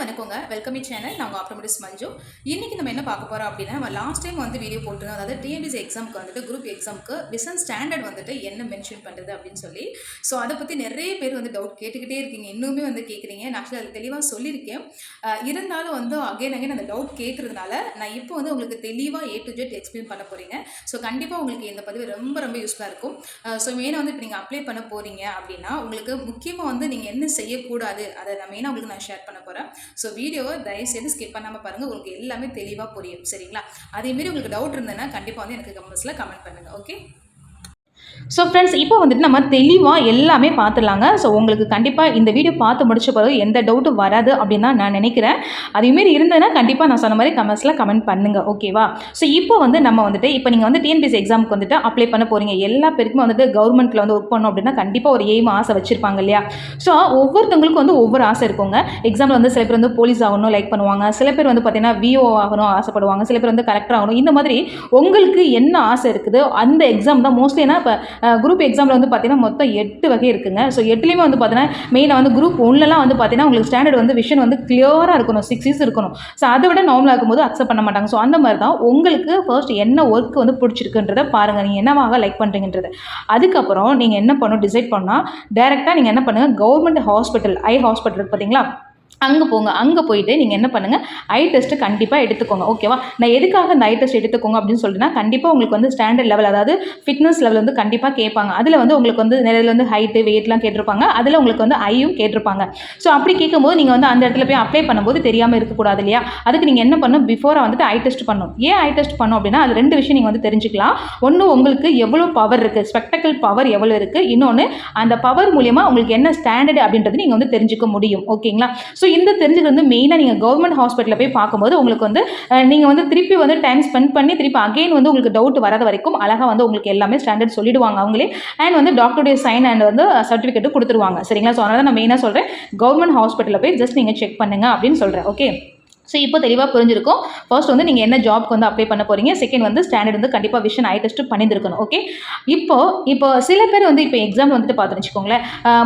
வணக்கங்க. வெல்கம் இ சேனல் நாங்கள் ஆப்டோமேட்டிஸ் மஞ்சு இன்றைக்கி நம்ம என்ன பார்க்க போகிறோம் அப்படின்னா நம்ம லாஸ்ட் டைம் வந்து வீடியோ போட்டிருந்தோம். அதாவது டிஎன்பிசி எக்ஸாமுக்கு வந்துட்டு குரூப் எக்ஸாமுக்கு பிசன் ஸ்டாண்டர்ட் வந்துட்டு என்ன மென்ஷன் பண்ணுறது அப்படின்னு சொல்லி. ஸோ அதை பற்றி நிறைய பேர் வந்து டவுட் கேட்டுக்கிட்டே இருக்கீங்க. இன்னுமே வந்து கேட்குறீங்க நான் ஆக்சுவலி அது தெளிவாக சொல்லியிருக்கேன். இருந்தாலும் வந்து அகைன் அகைன் அந்த டவுட் கேட்குறதுனால நான் இப்போ வந்து உங்களுக்கு தெளிவாக ஏ டு ஜெட் எக்ஸ்பிளைன் பண்ண போகிறீங்க ஸோ கண்டிப்பாக உங்களுக்கு இந்த பதிவு ரொம்ப ரொம்ப யூஸ்ஃபுல்லாக இருக்கும். ஸோ மெயினாக வந்து இப்போ நீங்கள் அப்ளை பண்ண போகிறீங்க அப்படின்னா உங்களுக்கு முக்கியமாக வந்து நீங்கள் என்ன செய்யக்கூடாது அதை நான் மெயினாக உங்களுக்கு நான் ஷேர் பண்ண போகிறேன் ஸோ வீடியோவை தயவுசெய்து ஸ்கிப் பண்ணாமல் பாருங்கள் உங்களுக்கு எல்லாமே தெளிவாக புரியும். சரிங்களா? அதேமாரி உங்களுக்கு டவுட் இருந்ததுன்னா கண்டிப்பாக வந்து எனக்கு கமெண்ட்ஸில் கமெண்ட் பண்ணுங்கள் ஓகே ஸோ ஃப்ரெண்ட்ஸ் இப்போ வந்துட்டு நம்ம தெளிவாக எல்லாமே பார்த்துடலாங்க ஸோ உங்களுக்கு கண்டிப்பாக இந்த வீடியோ பார்த்து முடிச்ச பிறகு எந்த டவுட்டும் வராது அப்படின்னு தான் நான் நினைக்கிறேன். அதேமாரி இருந்ததுன்னா கண்டிப்பாக நான் சொன்ன மாதிரி கமெண்ட்ஸில் கமெண்ட் பண்ணுங்கள் ஓகேவா ஸோ இப்போ வந்து நம்ம வந்துட்டு இப்போ நீங்கள் வந்து டிஎன்பிஎஸ் எக்ஸாமுக்கு வந்துட்டு அப்ளை பண்ண போகிறீங்க எல்லா பேருக்குமே வந்துட்டு கவர்மெண்ட்டில் வந்து ஒர்க் பண்ணணும் அப்படின்னா கண்டிப்பாக ஒரு எய்ம் ஆசை வச்சுருப்பாங்க இல்லையா? ஸோ ஒவ்வொருத்தவங்களுக்கும் வந்து ஒவ்வொரு ஆசை இருக்குங்க. எக்ஸாமில் வந்து சில பேர் வந்து போலீஸ் ஆகணும் லைக் பண்ணுவாங்க. சில பேர் வந்து பார்த்தீங்கன்னா விஓ ஆகணும் ஆசைப்படுவாங்க. சில பேர் வந்து கலெக்டர் ஆகணும். இந்த மாதிரி உங்களுக்கு என்ன ஆசை இருக்குது? அந்த எக்ஸாம் தான் மோஸ்ட்லி ஏன்னா இப்போ குரூப் எக்ஸாமில் வந்து பார்த்தீங்கன்னா மொத்தம் எட்டு வகை இருக்குங்க. ஸோ எட்டுலேயுமே வந்து பார்த்தீங்கன்னா மெயினாக வந்து குரூப் ஒன்லலாம் வந்து பார்த்தீங்கன்னா உங்களுக்கு ஸ்டாண்டர்ட் வந்து விஷன் வந்து கிளியராக இருக்கணும். சிக்ஸ் இயர்ஸ் இருக்கணும். ஸோ அதை விட நார்மலாக இருக்கும்போது அக்செப்ட் பண்ண மாட்டாங்க. ஸோ அந்த மாதிரி தான் உங்களுக்கு ஃபர்ஸ்ட் என்ன ஒர்க் வந்து பிடிச்சிருக்குன்றத பாருங்கள் நீங்கள் என்னவாக லைக் பண்ணுறீங்கன்றது அதுக்கப்புறம் நீங்கள் என்ன பண்ணணும் டிசைட் பண்ணால் டேரெக்டாக நீங்கள் என்ன பண்ணுங்கள் கவர்மெண்ட் ஹாஸ்பிட்டல் ஐ ஹாஸ்பிட்டல் பார்த்தீங்களா அங்கே போங்க அங்கே போயிட்டு நீங்கள் என்ன பண்ணுங்கள் ஐ டெஸ்ட்டு கண்டிப்பாக எடுத்துக்கோங்க ஓகேவா நான் எதுக்காக இந்த ஐ டெஸ்ட் எடுத்துக்கோங்க அப்படின்னு சொல்லிட்டுனா கண்டிப்பாக உங்களுக்கு வந்து ஸ்டாண்டர்ட் லெவல் அதாவது ஃபிட்னஸ் லெவல் வந்து கண்டிப்பாக கேட்பாங்க. அதில் வந்து உங்களுக்கு வந்து நிறைய வந்து ஹைட்டு வெயிட்லாம் கேட்டிருப்பாங்க. அதில் உங்களுக்கு வந்து ஐயும் கேட்டிருப்பாங்க. ஸோ அப்படி கேட்கும்போது நீங்கள் வந்து அந்த இடத்துல போய் அப்ளை பண்ணும்போது தெரியாமல் இருக்கக்கூடாது இல்லையா? அதுக்கு நீங்கள் என்ன பண்ணணும்? பிஃபோராக வந்துட்டு ஐ டெஸ்ட் பண்ணணும். ஏன் ஐ டெஸ்ட் பண்ணணும் அப்படின்னா அது ரெண்டு விஷயம் நீங்கள் வந்து தெரிஞ்சுக்கலாம். ஒன்று உங்களுக்கு எவ்வளோ பவர் இருக்குது ஸ்பெக்டக்கல் பவர் எவ்வளோ இருக்குது இன்னொன்று அந்த பவர் மூலியமாக உங்களுக்கு என்ன ஸ்டாண்டர்ட் அப்படின்றது நீங்கள் வந்து தெரிஞ்சுக்க முடியும் ஓகேங்களா ஸோ இந்த தெரிஞ்சது வந்து மெயினாக நீங்கள் கவர்மெண்ட் ஹாஸ்பிட்டலில் போய் பார்க்கும்போது உங்களுக்கு வந்து நீங்கள் வந்து திருப்பி வந்து டைம் ஸ்பெண்ட் பண்ணி திருப்பி அகைன் வந்து உங்களுக்கு டவுட் வராத வரைக்கும் அழகாக வந்து உங்களுக்கு எல்லாமே ஸ்டாண்டர்ட் சொல்லிடுவாங்க அவங்களே. அண்ட் வந்து டாக்டருடைய சைன் அண்ட் வந்து சர்டிஃபிகேட்டு கொடுத்துருவாங்க. சரிங்களா? ஸோ அதனால் நான் மெயினாக சொல்கிறேன் கவர்மெண்ட் ஹாஸ்பிட்டலில் போய் ஜஸ்ட் நீங்கள் செக் பண்ணுங்கள் அப்படின்னு சொல்கிறேன் ஓகே ஸோ இப்போ தெளிவாக புரிஞ்சிருக்கும். ஃபர்ஸ்ட் வந்து நீங்கள் என்ன ஜாப்க்கு வந்து அப்ளை பண்ண போகிறீங்க செகண்ட் வந்து ஸ்டாண்டர்ட் வந்து கண்டிப்பாக விஷன் ஐ டெஸ்ட் பண்ணியிருக்கணும் ஓகே இப்போ இப்போ சில பேர் வந்து இப்போ எக்ஸாம் வந்துட்டு பார்த்துன்னு வச்சுக்கோங்களேன்.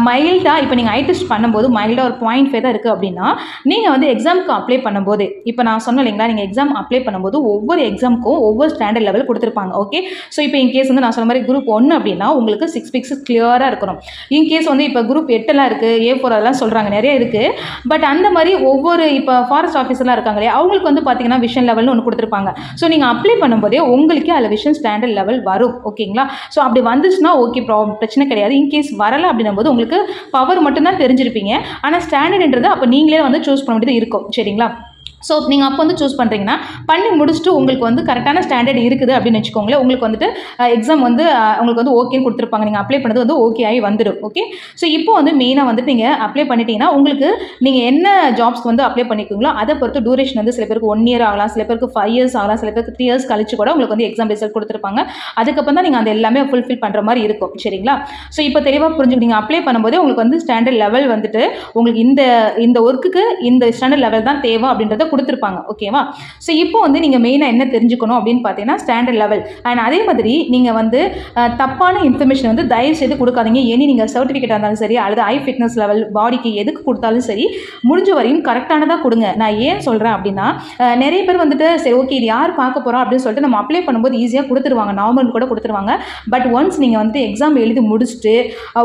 மைல்டாக இப்போ நீங்கள் ஐ டெஸ்ட் பண்ணும்போது மைல்டாக ஒரு பாயிண்ட் ஃபைவ் தான் இருக்குது அப்படின்னா நீங்கள் வந்து எக்ஸாமுக்கு அப்ளை பண்ணும்போது இப்போ நான் சொன்னேன் இல்லைங்களா நீங்கள் எக்ஸாம் அப்ளை பண்ணும்போது ஒவ்வொரு எக்ஸாமுக்கும் ஒவ்வொரு ஸ்டாண்டர்ட் லெவல் கொடுத்துருப்பாங்க ஓகே ஸோ இப்போ இன் கேஸ் வந்து நான் சொன்ன மாதிரி குரூப் ஒன்று அப்படின்னா உங்களுக்கு சிக்ஸ் பிக்ஸ் கிளியராக இருக்கணும். இன் கேஸ் வந்து இப்போ குரூப் எட்டெல்லாம் இருக்குது ஏ ஃபோர் அதெல்லாம் சொல்கிறாங்க நிறைய இருக்குது பட் அந்த மாதிரி ஒவ்வொரு இப்போ ஃபாரஸ்ட் ஆஃபீஸர்லாம் இருக்காங்க இல்லையா? அவங்களுக்கு வந்து பார்த்தீங்கன்னா விஷன் லெவல்னு ஒன்று கொடுத்துருப்பாங்க. ஸோ நீங்கள் அப்ளை பண்ணும்போதே உங்களுக்கே அதில் விஷன் ஸ்டாண்டர்ட் லெவல் வரும். ஓகேங்களா ஸோ அப்படி வந்துச்சுன்னா ஓகே ப்ராப்ளம் பிரச்சனை கிடையாது. இன்கேஸ் வரலை அப்படின்னும் போது உங்களுக்கு பவர் மட்டும்தான் தெரிஞ்சிருப்பீங்க. ஆனால் ஸ்டாண்டர்ட்ன்றது அப்போ நீங்களே வந்து சூஸ் பண்ண வேண்டியது இருக்கும். சரிங்களா? ஸோ நீங்கள் அப்போ வந்து சூஸ் பண்ணுறீங்கன்னா பண்ணி முடிச்சுட்டு உங்களுக்கு வந்து கரெக்டான ஸ்டாண்டர்ட் இருக்குது அப்படின்னு வச்சுக்கோங்களேன். உங்களுக்கு வந்துட்டு எக்ஸாம் வந்து உங்களுக்கு வந்து ஓகேன்னு கொடுத்துருப்பாங்க. நீங்கள் அப்ளை பண்ணது வந்து ஓகே ஆகி வந்துடும். ஓகே ஸோ இப்போ வந்து மெயினாக வந்துட்டு நீங்கள் அப்ளை பண்ணிட்டீங்கன்னா உங்களுக்கு நீங்கள் என்ன ஜாப்ஸ்க்கு வந்து அப்ளை பண்ணிக்கோங்களோ அதை பொறுத்து டூரேஷன் வந்து சில பேருக்கு ஒன் இயர் ஆகலாம் சில பேருக்கு ஃபைவ் இயர்ஸ் ஆகலாம் சில பேருக்கு த்ரீ இயர்ஸ் கழிச்சு கூட உங்களுக்கு வந்து எக்ஸாம் ரிசல்ட் கொடுத்துருப்பாங்க. அதுக்கப்புறம் தான் நீங்கள் அந்த எல்லாமே ஃபுல்ஃபில் பண்ணுற மாதிரி இருக்கும். சரிங்களா? ஸோ இப்போ தெளிவாக புரிஞ்சுக்கிட்டு நீங்கள் அப்ளை பண்ணும்போதே உங்களுக்கு வந்து ஸ்டாண்டர்ட் லெவல் வந்துட்டு உங்களுக்கு இந்த இந்த ஒர்க்குக்கு இந்த ஸ்டாண்டர்ட் லெவல் தான் தேவை அப்படின்றத கொடுத்துருப்பாங்க ஓகேவா ஸோ இப்போ வந்து நீங்கள் மெயினாக என்ன தெரிஞ்சுக்கணும் அப்படின்னு பார்த்தீங்கன்னா ஸ்டாண்டர்ட் லெவல் அண்ட் அதே மாதிரி நீங்கள் வந்து தப்பான இன்ஃபர்மேஷன் வந்து தயவு செய்து கொடுக்காதீங்க. எனி நீங்கள் சர்டிஃபிகேட்டாக இருந்தாலும் சரி அல்லது ஐ ஃபிட்னஸ் லெவல் பாடிக்கு எதுக்கு கொடுத்தாலும் சரி முடிஞ்ச வரையும் கரெக்டானதாக கொடுங்க. நான் ஏன் சொல்கிறேன் அப்படின்னா நிறைய பேர் வந்துட்டு சரி ஓகே இது யார் பார்க்க போகிறோம் அப்படின்னு சொல்லிட்டு நம்ம அப்ளை பண்ணும்போது ஈஸியாக கொடுத்துருவாங்க. நார்மல் கூட கொடுத்துருவாங்க. பட் ஒன்ஸ் நீங்கள் வந்து எக்ஸாம் எழுதி முடிச்சுட்டு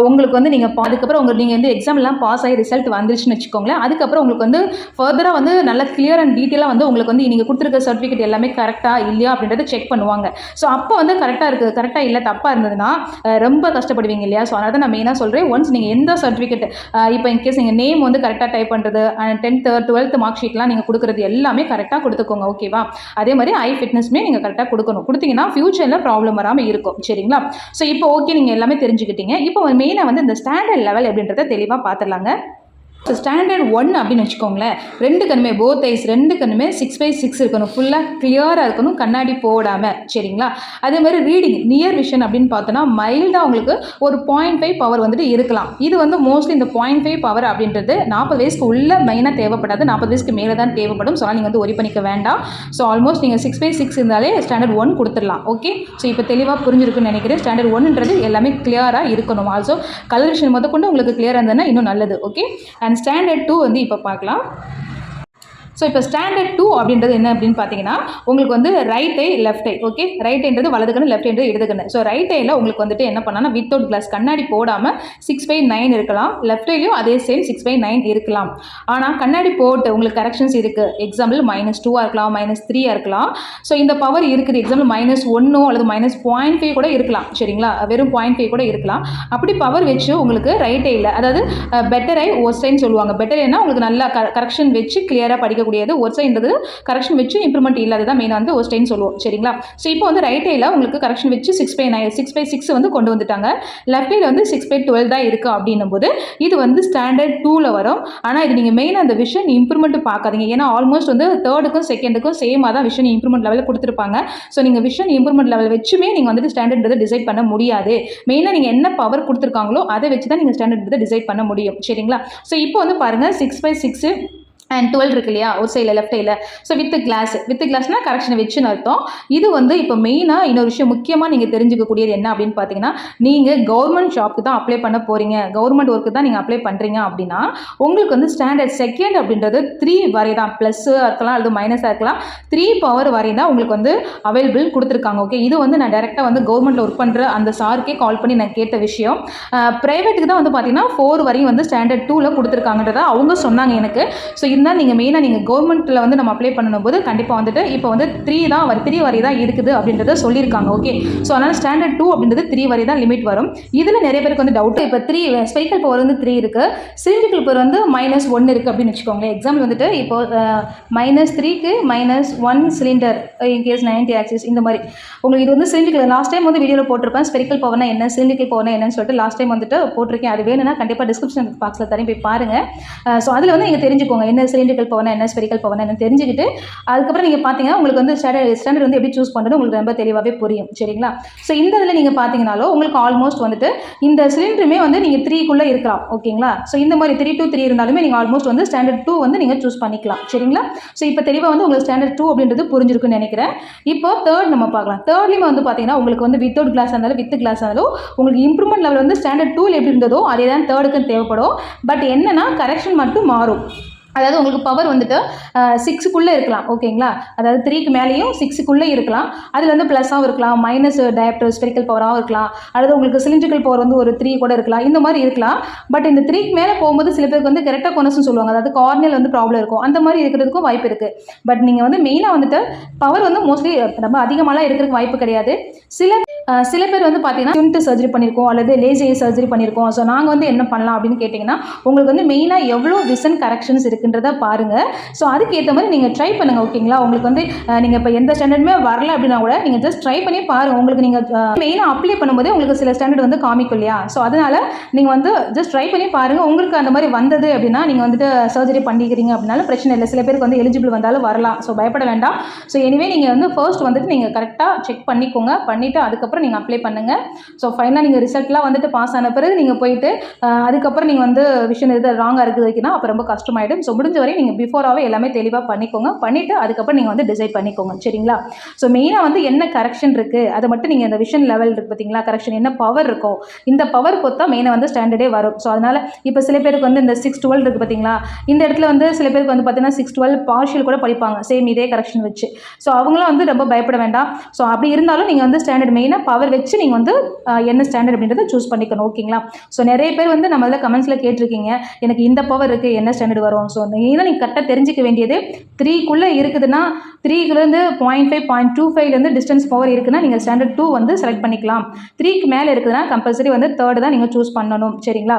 உங்களுக்கு வந்து நீங்கள் அதுக்கப்புறம் உங்களுக்கு நீங்கள் வந்து எக்ஸாம் எல்லாம் பாஸ் ஆகி ரிசல்ட் வந்துருச்சுன்னு வச்சுக்கோங்களேன். அதுக்கப்புறம் உங்களுக்கு வந்து ஃபர்தராக வந்து நல்ல கிளியர் அண்ட் டீட்டெயிலாக வந்து உங்களுக்கு வந்து நீங்கள் கொடுத்துருக்க சர்டிஃபிகேட் எல்லாமே கரெக்டாக இல்லையா அப்படின்றத செக் பண்ணுவாங்க. ஸோ அப்போ வந்து கரெக்டாக இருக்குது கரெக்டாக இல்லை தப்பாக இருந்ததுன்னா ரொம்ப கஷ்டப்படுவீங்க இல்லையா? ஸோ அதனால் தான் நான் மெயினாக சொல்கிறேன் ஒன்ஸ் நீங்கள் எந்த சர்டிஃபிகேட் இப்போ இன்கேஸ் நீங்கள் நேம் வந்து கரெக்டாக டைப் பண்ணுறது டென்த்து டுவெல்த் மார்க் ஷீட்லாம் நீங்கள் கொடுக்குறது எல்லாமே கரெக்டாக கொடுத்துக்கோங்க ஓகேவா அதே மாதிரி ஐ ஃபிட்னஸ்மே நீங்கள் கரெக்டாக கொடுக்கணும். கொடுத்தீங்கன்னா ஃபியூச்சரில் ப்ராப்ளம் வராமல் இருக்கும் சரிங்களா? ஸோ இப்போ ஓகே நீங்கள் எல்லாமே தெரிஞ்சுக்கிட்டீங்க. இப்போ மெயினாக வந்து இந்த ஸ்டாண்டர்ட் லெவல் அப்படின்றத தெளிவாக பார்த்துடலாங்க ஸோ ஸ்டாண்டர்ட் ஒன் அப்படின்னு வச்சுக்கோங்களேன். ரெண்டு கண்ணுமே போத் ஐஸ் ரெண்டு கண்ணுமே சிக்ஸ் பை சிக்ஸ் இருக்கணும். ஃபுல்லாக கிளியராக இருக்கணும் கண்ணாடி போடாமல் சரிங்களா? அதே மாதிரி ரீடிங் நியர் விஷன் அப்படின்னு பார்த்தோன்னா மைல்டாக உங்களுக்கு ஒரு பாயிண்ட் ஃபைவ் பவர் வந்துட்டு இருக்கலாம். இது வந்து மோஸ்ட்லி இந்த பாயிண்ட் ஃபைவ் பவர் அப்படின்றது நாற்பது வயசுக்கு உள்ள மெயினாக தேவைப்படாது. நாற்பது வயசுக்கு மேலே தான் தேவைப்படும். ஸோ நீங்கள் வந்து ஒரி பண்ணிக்க வேண்டாம். ஸோ ஆல்மோஸ்ட் நீங்கள் சிக்ஸ் பை சிக்ஸ் இருந்தாலே ஸ்டாண்டர்ட் ஒன் கொடுத்துடலாம். ஓகே ஸோ இப்போ தெளிவாக புரிஞ்சிருக்குன்னு நினைக்கிறேன். ஸ்டாண்டர்ட் ஒன்ன்றது எல்லாமே கிளியராக இருக்கணும். ஆல்சோ கலர் விஷன் முதற்கொண்டு உங்களுக்கு கிளியராக இருந்ததுன்னா இன்னும் நல்லது. ஓகே அண்ட் ஸ்டாண்டர்ட் டூ வந்து இப்போ பார்க்கலாம். ஸோ இப்போ ஸ்டாண்டர்ட் டூ அப்படின்றது என்ன அப்படின்னு பார்த்தீங்கன்னா உங்களுக்கு வந்து right eye left eye okay right ஐன்றது வலது கண்ணு லெஃப்ட் ஐன்றது இடது கண்ணு. ஸோ ரைட் ஐயில் உங்களுக்கு வந்துட்டு என்ன பண்ணால் வித்தவுட் கிளாஸ் கண்ணாடி போடாமல் சிக்ஸ் பை நைன் இருக்கலாம். லெஃப்ட் ஐலையும் அதே சேம் சிக்ஸ் பை நைன் இருக்கலாம். ஆனால் கண்ணாடி போட்டு உங்களுக்கு கரெக்ஷன்ஸ் இருக்குது எக்ஸாம்பிள் மைனஸ் டூவாக இருக்கலாம் மைனஸ் த்ரீயாக இருக்கலாம். ஸோ இந்த பவர் இருக்குது. எக்ஸாம்பிள் மைனஸ் ஒன்னோ அல்லது மைனஸ் பாயிண்ட் ஃபைவ் கூட இருக்கலாம். சரிங்களா? வெறும் பாயிண்ட் ஃபைவ் கூட இருக்கலாம். அப்படி பவர் வச்சு உங்களுக்கு ரைட் ஐயில் அதாவது பெட்டர் ஐ ஒர்ஸ்டைன்னு சொல்லுவாங்க. பெட்டர் ஐனா உங்களுக்கு நல்லா கரெக்ஷன் வச்சு கிளியராக படிக்கக்கூடியது ஒர்ஸ்டைன்றது கரெக்ஷன் வச்சு இம்ப்ரூவ்மெண்ட் இல்லாத தான் மெயினாக வந்து ஒர்ஸ்டைன்னு சொல்லுவோம். சரிங்களா? ஸோ இப்போ வந்து ரைட் ஐயில் உங்களுக்கு கரெக்ஷன் வச்சு six by nine six by six வந்து கொண்டு வந்துட்டாங்க. லெஃப்ட் ஐயில் வந்து சிக்ஸ் பை டுவெல் தான் இருக்குது அப்படின்னும் போது இது வந்து ஸ்டாண்டர்ட் டூவில் வரும். ஆனால் இது நீங்கள் மெயினாக அந்த விஷன் இம்ப்ரூவ்மெண்ட் பார்க்காதீங்க. ஏன்னா ஆல்மோஸ்ட் வந்து தேர்டுக்கும் செகண்டுக்கும் சேமாக தான் விஷன் இம்ப்ரூவ்மெண்ட் லெவலில் கொடுத்துருப்பாங்க. ஸோ நீங்கள் விஷன் இம்ப்ரூவ்மெண்ட் லெவல் வச்சுமே நீங்கள் வந்துட்டு ஸ்டாண்டர்ட் டிசைட் பண்ண முடியாது. மெயினாக நீங்கள் என்ன பவர் கொடுத்துருக்காங்களோ அதை வச்சு தான் நீங்கள் ஸ்டாண்டர்ட் டிசைட் பண்ண முடியும். சரிங்களா? ஸோ இப்போ வந்து பாருங்கள் six by six and twelve இருக்கு இல்லையா? ஒரு சைடில் லெஃப்ட் சைடில் ஸோ வித் கிளாஸ் வித் கிளாஸ்னால் கரெக்ஷனை வச்சுன்னு அர்த்தம். இது வந்து இப்போ மெயினாக இன்னொரு விஷயம் முக்கியமாக நீங்கள் தெரிஞ்சுக்கக்கூடியது என்ன அப்படின்னு பார்த்தீங்கன்னா நீங்கள் கவர்மெண்ட் ஷாப்புக்கு தான் அப்ளை பண்ண போகிறீங்க கவர்மெண்ட் ஒர்க்கு தான் நீங்கள் அப்ளை பண்ணுறீங்க அப்படின்னா உங்களுக்கு வந்து ஸ்டாண்டர்ட் செகண்ட் அப்படின்றது த்ரீ வரை தான். ப்ளஸ்ஸாக இருக்கலாம் அல்லது மைனஸாக இருக்கலாம். த்ரீ பவர் வரை தான் உங்களுக்கு வந்து அவைலபிள் கொடுத்துருக்காங்க ஓகே இது வந்து நான் டேரெக்டாக வந்து கவர்மெண்ட்டில் ஒர்க் பண்ணுற அந்த சாருக்கே கால் பண்ணி நான் கேட்ட விஷயம். ப்ரைவேட்டுக்கு தான் வந்து பார்த்தீங்கன்னா ஃபோர் வரையும் வந்து ஸ்டாண்டர்ட் டூவில் கொடுத்துருக்காங்கன்றத அவங்க சொன்னாங்க எனக்கு. ஸோ இருந்தால் நீங்கள் மெயினாக நீங்கள் கவர்மெண்ட்டில் வந்து நம்ம அப்ளை பண்ணணும் போது கண்டிப்பாக வந்துட்டு இப்போ வந்து த்ரீ தான் வரி த்ரீ வரி தான் இருக்குது அப்படின்றத சொல்லியிருக்காங்க ஓகே ஸோ அதனால் ஸ்டாண்டர்ட் டூ அப்படின்றது த்ரீ வரை தான் லிமிட் வரும். இதில் நிறைய பேருக்கு வந்து டவுட் இப்போ த்ரீ ஸ்பைக்கல் பவர் வந்து த்ரீ இருக்குது சிலிண்ட்ரிக்கல் பவர் வந்து மைனஸ் ஒன் இருக்குது அப்படின்னு வச்சுக்கோங்களேன். எக்ஸாம்பிள் வந்துட்டு இப்போ மைனஸ் த்ரீக்கு minus one cylinder in case ninety axis இந்த மாதிரி. உங்களுக்கு இது வந்து சிலிண்ட்ரிக்கல் லாஸ்ட் டைம் வந்து வீடியோவில் போட்டிருப்பேன். ஸ்பெரிக்கல் பவர்னா என்ன சிலிண்ட்ரிக்கல் பவர்னா என்னன்னு சொல்லிட்டு லாஸ்ட் டைம் வந்துட்டு போட்டிருக்கேன். அது வேணும்னா கண்டிப்பாக டிஸ்கிரிப்ஷன் பாக்ஸில் தரேன் போய் பாருங்கள் ஸோ அதில் வந்து நீங்கள் தெரிஞ்சுக்கோங்க. என்ன சிலிண்டர்கள் பவர்னா என்ன ஸ்பெரிக்கல் பவர்னா என்ன தெரிஞ்சுக்கிட்டு அதுக்கப்புறம் நீங்கள் பார்த்தீங்கன்னா உங்களுக்கு வந்து ஸ்டாண்டர்ட் ஸ்டாண்டர்ட் வந்து எப்படி சூஸ் பண்ணுறது உங்களுக்கு ரொம்ப தெளிவாகவே புரியும் சரிங்களா? ஸோ இந்த இதில் நீங்கள் பார்த்தீங்கனாலோ உங்களுக்கு ஆல்மோஸ்ட் வந்துட்டு இந்த சிலிண்டருமே வந்து நீங்கள் த்ரீக்குள்ளே இருக்கலாம் ஓகேங்களா? ஸோ இந்த மாதிரி த்ரீ டூ த்ரீ இருந்தாலுமே நீங்கள் ஆல்மோஸ்ட் வந்து ஸ்டாண்டர்ட் டூ வந்து நீங்கள் சூஸ் பண்ணிக்கலாம் சரிங்களா? ஸோ இப்போ தெளிவாக வந்து உங்களுக்கு ஸ்டாண்டர்ட் டூ அப்படின்றது புரிஞ்சிருக்குன்னு நினைக்கிறேன். இப்போ தேர்ட் நம்ம பார்க்கலாம். தேர்ட்லேயுமே வந்து பார்த்தீங்கன்னா உங்களுக்கு வந்து வித்தவுட் கிளாஸ் இருந்தாலும் வித் கிளாஸ் இருந்தாலும் உங்களுக்கு இம்ப்ரூவ்மெண்ட் லெவல் வந்து ஸ்டாண்டர்ட் டூவில் எப்படி இருந்ததோ அதே தான் தேர்டுக்கு தேவைப்படும். பட் என்னன்னா கரெக்ஷன் மட்டும் மாறும். அதாவது உங்களுக்கு பவர் வந்துட்டு சிக்ஸுக்குள்ளே இருக்கலாம் ஓகேங்களா அதாவது த்ரீக்கு மேலேயும் சிக்ஸுக்குள்ளே இருக்கலாம். அதில் வந்து ப்ளஸ்ஸாகவும் இருக்கலாம் மைனஸ் டயப்டர் ஸ்பெரிக்கல் பவராகவும் இருக்கலாம். அல்லது உங்களுக்கு சிலிண்ட்ரிக்கல் பவர் வந்து ஒரு த்ரீ கூட இருக்கலாம். இந்த மாதிரி இருக்கலாம். பட் இந்த த்ரீக்கு மேலே போகும்போது சில பேருக்கு வந்து கரெக்டாக கொனஸ்னு சொல்லுவாங்க. அதாவது கார்னியல் வந்து ப்ராப்ளம் இருக்கும். அந்த மாதிரி இருக்கிறதுக்கும் வாய்ப்பு இருக்குது பட் நீங்கள் வந்து மெயினாக வந்துட்டு பவர் வந்து மோஸ்ட்லி ரொம்ப அதிகமாகலாம் இருக்கிறதுக்கு வாய்ப்பு கிடையாது. சில சில பேர் வந்து பார்த்தீங்கன்னா யூனிட் சர்ஜரி பண்ணியிருக்கோம் அல்லது லேசியை சர்ஜரி பண்ணியிருக்கோம் ஸோ நாங்கள் வந்து என்ன பண்ணலாம் அப்படின்னு கேட்டிங்கன்னா உங்களுக்கு வந்து மெயினாக எவ்வளோ விசன் கரெக்ஷன்ஸ் இருக்குன்றத பாருங்கள் ஸோ அதுக்கேற்ற மாதிரி நீங்கள் ட்ரை பண்ணுங்கள் ஓகேங்களா உங்களுக்கு வந்து நீங்கள் இப்போ எந்த ஸ்டாண்டர்டுமே வரல அப்படின்னா கூட நீங்கள் ஜஸ்ட் ட்ரை பண்ணி பாருங்கள் உங்களுக்கு நீங்கள் மெயினாக அப்ளை பண்ணும்போதே உங்களுக்கு சில ஸ்டாண்டர்ட் வந்து காமிக்கும் இல்லையா? ஸோ அதனால் நீங்கள் வந்து ஜஸ்ட் ட்ரை பண்ணி பாருங்கள் உங்களுக்கு அந்த மாதிரி வந்தது அப்படின்னா நீங்கள் வந்துட்டு சர்ஜரி பண்ணிக்கிறீங்க அப்படின்னாலும் பிரச்சனை இல்லை. சில பேருக்கு வந்து எலிஜிபிள் வந்தாலும் வரலாம். ஸோ பயப்பட வேண்டாம். ஸோ எனிவே நீங்கள் வந்து ஃபர்ஸ்ட் வந்துட்டு நீங்கள் கரெக்டாக செக் பண்ணிக்கோங்க. பண்ணிவிட்டு அதுக்கப்புறம் நீங்கள் அப்ளை பண்ணுங்கள் ஸோ ஃபைனலாக நீங்கள் ரிசல்ட்லாம் வந்துட்டு பாஸ் ஆன பிறகு நீங்கள் போயிட்டு அதுக்கப்புறம் நீங்கள் வந்து விஷயம் எது ராங்காக இருக்குது வைக்கினா அப்போ ரொம்ப கஷ்டமாயிடும். ஸோ முடிஞ்ச வரை நீங்கள் பிஃபோராகவே எல்லாமே தெளிவாக பண்ணிக்கோங்க. பண்ணிவிட்டு அதுக்கப்புறம் நீங்கள் வந்து டிசைட் பண்ணிக்கோங்க. சரிங்களா? ஸோ மெயினாக வந்து என்ன கரெக்ஷன் இருக்குது அதை மட்டும் நீங்கள் இந்த விஷன் லெவல் இருக்குது பார்த்தீங்களா கரெக்ஷன் என்ன பவர் இருக்கும் இந்த பவர் பொறுத்தா மெயினாக வந்து ஸ்டாண்டர்டே வரும். ஸோ அதனால் இப்போ சில பேருக்கு வந்து இந்த சிக்ஸ் டுவெல் இருக்குது பார்த்தீங்களா இந்த இடத்துல வந்து சில பேருக்கு வந்து பார்த்தீங்கன்னா சிக்ஸ் டுவெல் பார்ஷியல் கூட படிப்பாங்க. சேம் இதே கரெக்ஷன் வச்சு. ஸோ அவங்களும் வந்து ரொம்ப பயப்பட வேண்டாம். ஸோ அப்படி இருந்தாலும் நீங்கள் வந்து ஸ்டாண்டர்ட் மெயினாக பவர் வச்சு நீங்கள் வந்து என்ன ஸ்டாண்டர்ட் அப்படின்றத சூஸ் பண்ணிக்கணும் ஓகேங்களா ஸோ நிறைய பேர் வந்து நம்ம இதில் கமெண்ட்ஸில் கேட்டிருக்கீங்க எனக்கு இந்த பவர் இருக்குது என்ன ஸ்டாண்டர்ட் வரும் ஸோ மெயினாக நீங்கள் கரெக்டாக தெரிஞ்சிக்க வேண்டியது த்ரீக்குள்ளே இருக்குதுன்னா த்ரீக்குலேருந்து பாயிண்ட் ஃபைவ் பாயிண்ட் டூ ஃபைவ்லேருந்து டிஸ்டன்ஸ் பவர் இருக்குன்னா நீங்கள் ஸ்டாண்டர்ட் டூ வந்து செலக்ட் பண்ணிக்கலாம். த்ரீக்கு மேலே இருக்குதுன்னா கம்பல்சரி வந்து தேர்டு தான் நீங்கள் சூஸ் பண்ணணும் சரிங்களா?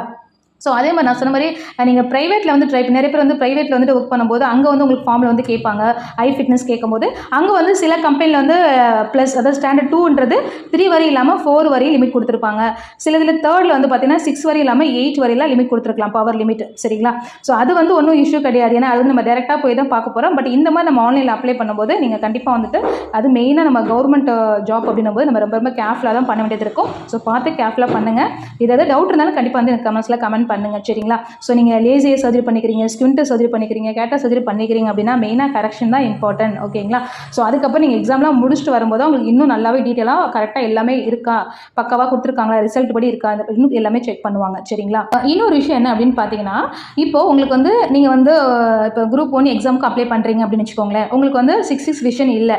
ஸோ அதே மாதிரி நான் சொன்ன மாதிரி நீங்கள் ப்ரைவேட்டில் வந்து ட்ரை நிறைய பேர் வந்து ப்ரைவேட்டில் வந்துட்டு ஒர்க் பண்ணும்போது அங்கே வந்து உங்களுக்கு ஃபார்மில் வந்து கேட்பாங்க. ஐ ஃபிட்னஸ் கேட்கும்போது அங்கே வந்து சில கம்பெனியில் வந்து ப்ளஸ் அதாவது ஸ்டாண்டர்ட் டூன்றது த்ரீ வரி இல்லாமல் ஃபோர் வரையும் லிமிட் கொடுத்துருப்பாங்க. சில இதில் தேர்டில் வந்து பார்த்தீங்கன்னா சிக்ஸ் வரி இல்லாமல் எயிட் வரையெல்லாம் லிமிட் கொடுத்துருக்கலாம் பவர் லிமிட் சரிங்களா? ஸோ அது வந்து ஒன்றும் இஷ்யூ கிடையாது. ஏன்னா அது வந்து நம்ம டேரெக்டாக போய் தான் பார்க்க போகிறோம் பட் இந்த மாதிரி நம்ம ஆன்லைனில் அப்ளை பண்ணும்போது நீங்கள் கண்டிப்பாக வந்துட்டு அது மெயினாக நம்ம கவர்மெண்ட் ஜாப் அப்படின்னும் போது நம்ம ரொம்ப ரொம்ப கேர்ஃபுல்லாக தான் பண்ண வேண்டியது இருக்கும். ஸோ பார்த்து கேர்ஃபுல்லாக பண்ணுங்கள் ஏதாவது டவுட் இருந்தாலும் கண்டிப்பாக வந்து எனக்கு கமெண்ட்ஸில் கமெண்ட் பண்ணுங்கள் சரிங்களா? ஸோ நீங்கள் லேசியை சர்ஜரி பண்ணிக்கிறீங்க ஸ்குவிண்ட்டு சர்ஜரி பண்ணிக்கிறீங்க கேட்டா சர்ஜரி பண்ணிக்கிறீங்க அப்படின்னா மெயினாக கரெக்ஷன் தான் இம்பார்ட்டன்ட் ஓகேங்களா ஸோ அதுக்கப்புறம் நீங்கள் எக்ஸாம்லாம் முடிச்சுட்டு வரும்போது உங்களுக்கு இன்னும் நல்லாவே டீட்டெயிலாக கரெக்டாக எல்லாமே இருக்கா? பக்காவாக கொடுத்துருக்காங்களா? ரிசல்ட் படி இருக்கா? அந்த இன்னும் எல்லாமே செக் பண்ணுவாங்க சரிங்களா? இன்னொரு விஷயம் என்ன அப்படின்னு பார்த்தீங்கன்னா இப்போ உங்களுக்கு வந்து நீங்கள் வந்து இப்போ குரூப் ஒன் எக்ஸாமுக்கு அப்ளை பண்ணுறீங்க அப்படின்னு வச்சுக்கோங்களேன். உங்களுக்கு வந்து சிக்ஸ் சிக்ஸ் விஷன் இல்லை.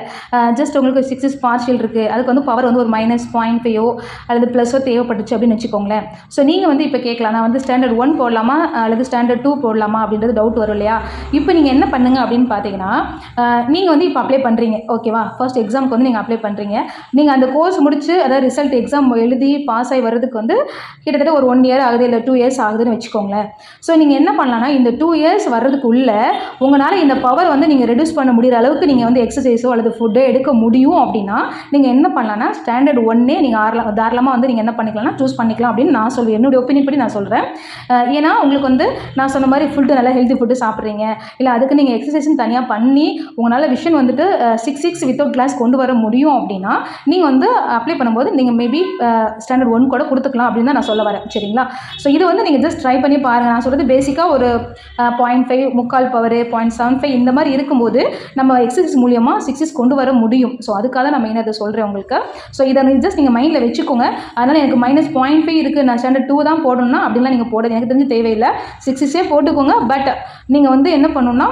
ஜஸ்ட் உங்களுக்கு சிக்ஸ் சிக்ஸ் பார்ஷியல் இருக்குது அதுக்கு வந்து பவர் வந்து ஒரு மைனஸ் பாயிண்ட் ஃபைவோ அல்லது ப்ளஸோ தேவைப்பட்டுச்சு அப்படின்னு வச்சுக்கோங்களேன். ஸோ நீங்கள் வந்து இப்போ கேட்கலாம். நான் வந்து ஸ்டாண்டர்ட் ஒன் போடலாமா அல்லது ஸ்டாண்டர்ட் டூ போடலாமா அப்படின்றது டவுட் வரும் இல்லையா? இப்போ நீங்கள் என்ன பண்ணுங்க அப்படின்னு பார்த்தீங்கன்னா நீங்கள் வந்து இப்போ அப்ளை பண்ணுறீங்க ஓகேவா ஃபர்ஸ்ட் எக்ஸாமுக்கு வந்து நீங்கள் அப்ளை பண்ணுறீங்க நீங்கள் அந்த கோர்ஸ் முடிச்சு அதாவது ரிசல்ட் எக்ஸாம் எழுதி பாஸ் ஆகி வர்றதுக்கு வந்து கிட்டத்தட்ட ஒரு ஒன் இயர் ஆகுது இல்லை டூ இயர்ஸ் ஆகுதுன்னு வச்சுக்கோங்களேன். ஸோ நீங்கள் என்ன பண்ணலாம்னா இந்த டூ இயர்ஸ் வர்றதுக்குள்ளே உங்களால் இந்த பவர் வந்து நீங்கள் ரெடியூஸ் பண்ண முடிகிற அளவுக்கு நீங்கள் வந்து எக்ஸசைஸோ அல்லது ஃபுட்டோ எடுக்க முடியும் அப்படின்னா நீங்கள் என்ன பண்ணலாம்னா ஸ்டாண்டர்ட் ஒன்னே நீங்கள் ஆறலாம் தாராளமாக வந்து நீங்கள் என்ன பண்ணிக்கலாம்னா சூஸ் பண்ணிக்கலாம் அப்படின்னு நான் சொல்லுவேன் என்னுடைய ஒப்பீனியன் படி நான் சொல்கிறேன் ஏன்னா உங்களுக்கு வந்து நான் சொன்ன மாதிரி ஃபுட்டு நல்லா ஹெல்த்தி ஃபுட்டு சாப்பிட்றீங்க. இல்லை அதுக்கு நீங்கள் எக்ஸசைஸும் தனியாக பண்ணி உங்களால் விஷன் வந்துட்டு சிக்ஸ் சிக்ஸ் வித்தவுட் கிளாஸ் கொண்டு வர முடியும் அப்படின்னா நீங்கள் வந்து அப்ளை பண்ணும்போது நீங்கள் மேபி ஸ்டாண்டர்ட் ஒன் கூட கொடுத்துக்கலாம் அப்படின்னு தான் நான் சொல்ல வரேன். சரிங்களா? ஸோ இது வந்து நீங்கள் ஜஸ்ட் ட்ரை பண்ணி பாருங்கள் நான் சொல்கிறது பேசிக்காக ஒரு பாயிண்ட் ஃபைவ் முக்கால் பவர் பாயிண்ட் செவன் ஃபைவ் இந்த மாதிரி இருக்கும்போது நம்ம எக்ஸசைஸ் மூலியமாக சிக்ஸஸ் கொண்டு வர முடியும். ஸோ அதுக்காக நான் மெயினாக இதை சொல்கிறேன் உங்களுக்கு. ஸோ இதை ஜஸ்ட் நீங்கள் மைண்டில் வச்சுக்கோங்க. அதனால் எனக்கு மைனஸ் பாயிண்ட் ஃபைவ் இருக்குது நான் ஸ்டாண்டர்ட் டூ தான் போடணும்னா அப்படின்லாம் நீங்கள் போட எனக்கு தெரிஞ்சு தேவையில்லை. சிக்ஸிஸே போட்டுக்கோங்க. பட் நீங்கள் வந்து என்ன பண்ணணும்னா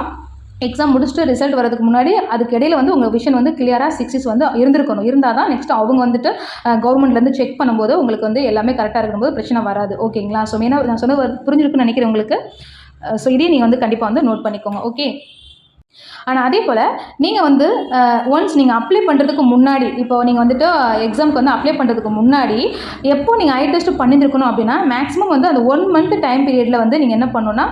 எக்ஸாம் முடிச்சுட்டு ரிசல்ட் வரதுக்கு முன்னாடி அதுக்கு இடையில வந்து உங்கள் விஷன் வந்து கிளியராக சிக்ஸிஸ் வந்து இருந்திருக்கணும். இருந்தால் தான் நெக்ஸ்ட் அவங்க வந்துட்டு கவர்மெண்ட்லேருந்து செக் பண்ணும்போது உங்களுக்கு வந்து எல்லாமே கரெக்டாக இருக்கும்போது பிரச்சனை வராது. ஓகேங்களா ஸோ மெயினாக நான் சொன்ன புரிஞ்சிருக்குன்னு நினைக்கிறேன் உங்களுக்கு. ஸோ இதே நீங்கள் வந்து கண்டிப்பாக வந்து நோட் பண்ணிக்கோங்க. ஓகே ஆனால் அதே போல் நீங்கள் வந்து ஒன்ஸ் நீங்கள் அப்ளை பண்ணுறதுக்கு முன்னாடி இப்போ நீங்கள் வந்துட்டு எக்ஸாமுக்கு வந்து அப்ளை பண்ணுறதுக்கு முன்னாடி எப்போ நீங்கள் ஐ டெஸ்ட் பண்ணியிருக்கணும் அப்படின்னா மேக்ஸிமம் வந்து அந்த ஒன் மந்த் டைம் பீரியடில் வந்து நீங்கள் என்ன பண்ணணும்னா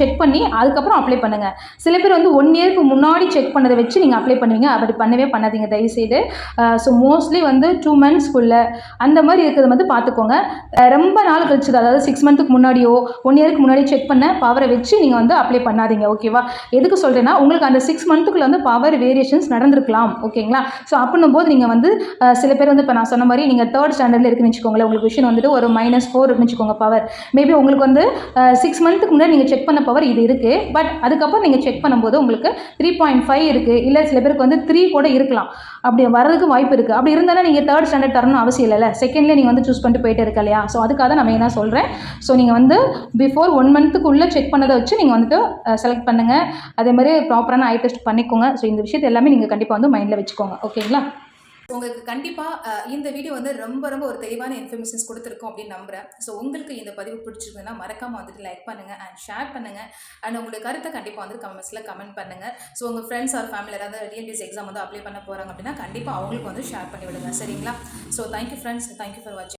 செக் பண்ணி அதுக்கப்புறம் அப்ளை பண்ணுங்கள் சில பேர் வந்து ஒன் இயருக்கு முன்னாடி செக் பண்ணதை வச்சு நீங்கள் அப்ளை பண்ணுவீங்க. அப்படி பண்ணவே பண்ணாதீங்க தயவுசெய்து. ஸோ மோஸ்ட்லி வந்து டூ மந்த்ஸ்க்குள்ளே அந்த மாதிரி இருக்கிறத வந்து பார்த்துக்கோங்க. ரொம்ப நாள் கழிச்சது அதாவது சிக்ஸ் மந்த்துக்கு முன்னாடியோ ஒன் இயருக்கு முன்னாடி செக் பண்ண பவரை வச்சு நீங்கள் வந்து அப்ளை பண்ணாதீங்க ஓகேவா எதுக்கு சொல்கிறேன்னா உங்களுக்கு அந்த சிக்ஸ் மந்த்துக்குள்ள வந்து பவர் வேரியேஷன்ஸ் நடந்திருக்கலாம் ஓகேங்களா ஸோ அப்படின்னும் போது நீங்கள் வந்து சில பேர் வந்து இப்போ நான் சொன்ன மாதிரி நீங்கள் தேர்ட் ஸ்டாண்டர்டில் இருக்குன்னு வச்சுக்கோங்களேன் உங்களுக்கு விஷயம் வந்துட்டு ஒரு மைனஸ் ஃபோர் இருக்குன்னு வச்சுக்கோங்க பவர் மேபி உங்களுக்கு வந்து சிக்ஸ் மந்த்துக்கு முன்னாடி நீங்கள் செக் பண்ண பவர் இது இருக்குது பட் அதுக்கப்புறம் நீங்கள் செக் பண்ணும்போது உங்களுக்கு த்ரீ பாயிண்ட் ஃபைவ் இருக்குது இல்லை சில பேருக்கு வந்து த்ரீ கூட இருக்கலாம். அப்படி வரதுக்கு வாய்ப்பு இருக்குது அப்படி இருந்தாலும் நீங்கள் தேர்ட் ஸ்டாண்டர்ட் தரணும் அவசியம் இல்லைல்ல. செகண்ட்லேயே நீங்கள் வந்து சூஸ் பண்ணிட்டு போயிட்டு இருக்க இல்லையா? ஸோ அதுக்காக தான் நான் மெயினாக சொல்கிறேன் ஸோ நீங்கள் வந்து பிஃபோர் ஒன் மந்த்துக்குள்ளே செக் பண்ணதை வச்சு நீங்கள் வந்துட்டு செலக்ட் பண்ணுங்கள் அதே மாதிரி ப்ராப்பரான ஐ டெஸ்ட் பண்ணிக்கோங்க. ஸோ இந்த விஷயத்தை எல்லாமே நீங்கள் கண்டிப்பாக வந்து மைண்டில் வச்சுக்கோங்க. ஓகேங்களா உங்களுக்கு கண்டிப்பாக இந்த வீடியோ வந்து ரொம்ப ரொம்ப ஒரு தெளிவான இன்ஃபர்மேஷன்ஸ் கொடுத்துருக்கோம் அப்படின்னு நம்புகிறேன் ஸோ உங்களுக்கு இந்த பதிவு பிடிச்சிருந்ததுன்னா மறக்காமல் வந்துட்டு லைக் பண்ணுங்கள் அண்ட் ஷேர் பண்ணுங்கள் அண்ட் உங்களுடைய கருத்தை கண்டிப்பாக வந்து கமெண்ட்ஸில் கமெண்ட் பண்ணுங்கள் ஸோ உங்கள் ஃப்ரெண்ட்ஸ் ஆர் ஃபேமிலி ஏதாவது ரியல்பிஎஸ் எக்ஸாம் வந்து அப்ளை பண்ண போகிறாங்க அப்படின்னா கண்டிப்பாக அவங்களுக்கு வந்து ஷேர் பண்ணி விடுங்க சரிங்களா so thank you friends thank you for வாட்சிங்